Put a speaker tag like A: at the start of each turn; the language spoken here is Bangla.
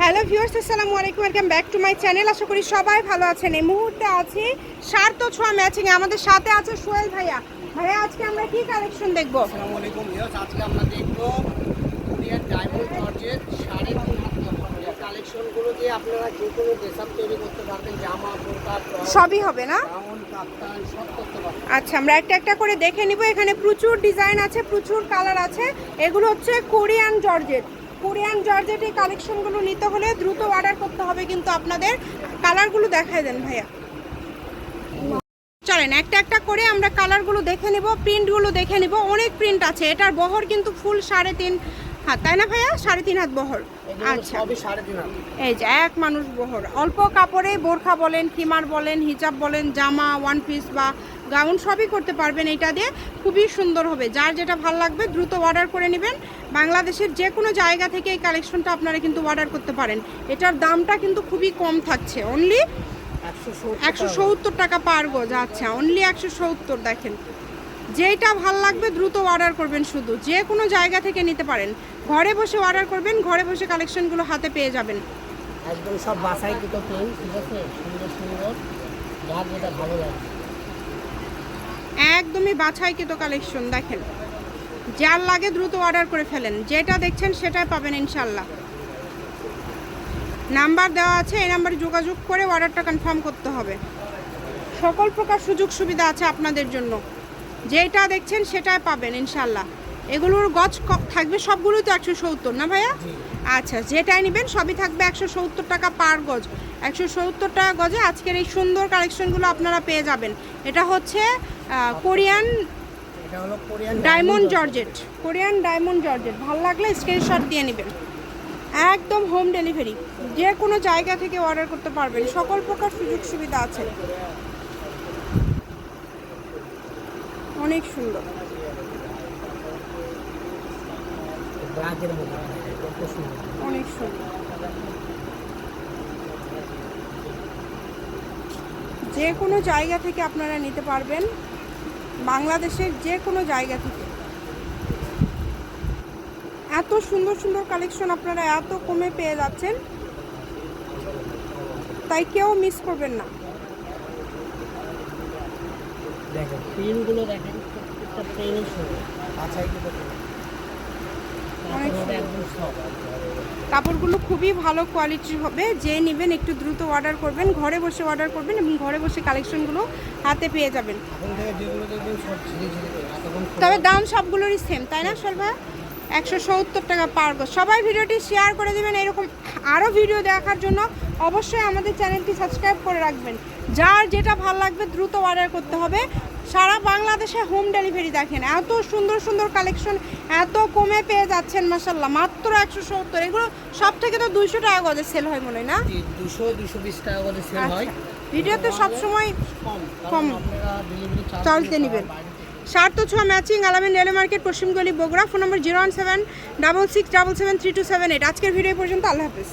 A: হ্যালো ভিউয়ার্স আসসালামু আলাইকুম welcome back to my channel. আশা করি সবাই ভালো আছেন। এই মুহূর্তে আছি সার্থ ছোঁয়া ম্যাচিং আমাদের সাথে আছে সোহেল ভাইয়া। ভাইয়া আজকে আমরা কি কালেকশন দেখব?
B: আসসালামু আলাইকুম ভিউয়ার্স আজকে আমরা দেখব কোরিয়ান ডায়মন্ড জর্জের এই কালেকশনগুলো দিয়ে আপনারা যে কোনো ড্রেস আপ তৈরি করতে পারবেন জামা টপ
A: সবই হবে না?
B: কাপ্তান সব করতে পারবেন।
A: আচ্ছা আমরা একটা একটা করে দেখে নিব। এখানে প্রচুর ডিজাইন আছে প্রচুর কালার আছে। এগুলো হচ্ছে কোরিয়ান জর্জেট। কোরিয়ান জর্জেটের কালেকশনগুলো নিতে হলে দ্রুত অর্ডার করতে হবে কিন্তু আপনাদের কালারগুলো দেখাই দেন ভাইয়া। চলেন, একটা একটা করে আমরা কালারগুলো দেখে নেব, প্রিন্টগুলো দেখে নেব। অনেক প্রিন্ট আছে, এটার বহর কিন্তু ফুল সাড়ে তিন হাত তাই না ভাইয়া? সাড়ে তিন হাত বহর। আচ্ছা। এই যে এক মানুষ বহর। অল্প কাপড়ে বোরখা বলেন কিমার বলেন হিজাব বলেন জামা ওয়ান পিস বা গাউন সবই করতে পারবেন এটা দিয়ে। খুবই সুন্দর হবে। যার যেটা ভালো লাগবে দ্রুত অর্ডার করে নেবেন। বাংলাদেশের যে কোনো জায়গা থেকে এই কালেকশনটা আপনারা কিন্তু অর্ডার করতে পারেন। এটার দামটা কিন্তু খুবই কম থাকছে। অনলি
B: একশো সত্তর
A: একশো সত্তর টাকা পার গজ। আচ্ছা অনলি একশো সত্তর দেখেন। যেইটা ভালো লাগবে দ্রুত অর্ডার করবেন শুধু। যে কোনো জায়গা থেকে নিতে পারেন। ঘরে বসে অর্ডার করবেন ঘরে বসে কালেকশনগুলো হাতে পেয়ে যাবেন।
B: একদম সব বাসাই কিন্তু প্লেন ঠিক আছে? সুন্দর সুন্দর। যার যেটা ভালো লাগে।
A: একদমই বাছাইকৃত কালেকশন দেখেন। যার লাগে দ্রুত অর্ডার করে ফেলেন। যেটা দেখছেন সেটাই পাবেন ইনশাল্লাহ নাম্বার দেওয়া আছে এই নাম্বারে যোগাযোগ করে অর্ডারটা কনফার্ম করতে হবে। সকল প্রকার সুযোগ সুবিধা আছে আপনাদের জন্য। যেটা দেখছেন সেটাই পাবেন ইনশাল্লাহ এগুলোর গজ ক- থাকবে সবগুলোই তো একশো সত্তর না ভাইয়া? আচ্ছা যেটাই নেবেন সবই থাকবে একশো সত্তর টাকা পার গজ। একশো সত্তর টাকা গজে আজকের এই সুন্দর কালেকশনগুলো আপনারা পেয়ে যাবেন। এটা হচ্ছে Korean
B: Korean
A: diamond georgette. Korean diamond georgette. ভালো লাগলে স্ক্রিনশট দিয়ে নেবেন। একদম হোম ডেলিভারি। যে কোনো জায়গা থেকে অর্ডার করতে পারবেন। সকল প্রকার সুযোগ সুবিধা আছে। অনেক সুন্দর। অনেক সুন্দর। যে কোনো জায়গা থেকে আপনারা নিতে পারবেন। বাংলাদেশের যে কোনো জায়গা থেকে। এত সুন্দর সুন্দর কালেকশন আপনারা এত কমে পেয়ে যাচ্ছেন। তাই কেউ মিস করবেন না।
B: দেখেন। প্রিন্টগুলো দেখেন প্রত্যেকটা আচ্ছা
A: কাপড়গুলো খুবই ভালো কোয়ালিটির হবে। যে নেবেন একটু দ্রুত অর্ডার করবেন ঘরে বসে অর্ডার করবেন এবং ঘরে বসে কালেকশনগুলো হাতে পেয়ে যাবেন। তবে দাম সবগুলোরই সেম তাই না সলভা একশো সত্তর টাকা পার গজ। সবাই ভিডিওটি শেয়ার করে দেবেন এরকম আরও ভিডিও দেখার জন্য অবশ্যই আমাদের চ্যানেলটি সাবস্ক্রাইব করে রাখবেন। যার যেটা ভালো লাগবে দ্রুত অর্ডার করতে হবে। সারা বাংলাদেশে হোম ডেলিভারি দেখেন এত সুন্দর সুন্দর কালেকশন এত কমে পেয়ে যাচ্ছেন মাসাল্লাহ মাত্র একশো সত্তর। এগুলো সব থেকে তো দুইশো টাকা গজে সেল হয় মনে হয় না?
B: দুশো দুশো বিশ টাকা করে সেল হয়।
A: আচ্ছা ভিডিওতে সবসময়
B: কম
A: কম।
B: ডেলিভারি
A: চার্জতে নেবেন। সার্থ ছ matching Alamin railway market পশ্চিমগলি Bogura, phone number zero one seven, double six, double seven, three two seven eight. আজকের ভিডিও পর্যন্ত, আল্লাহ হাফিজ।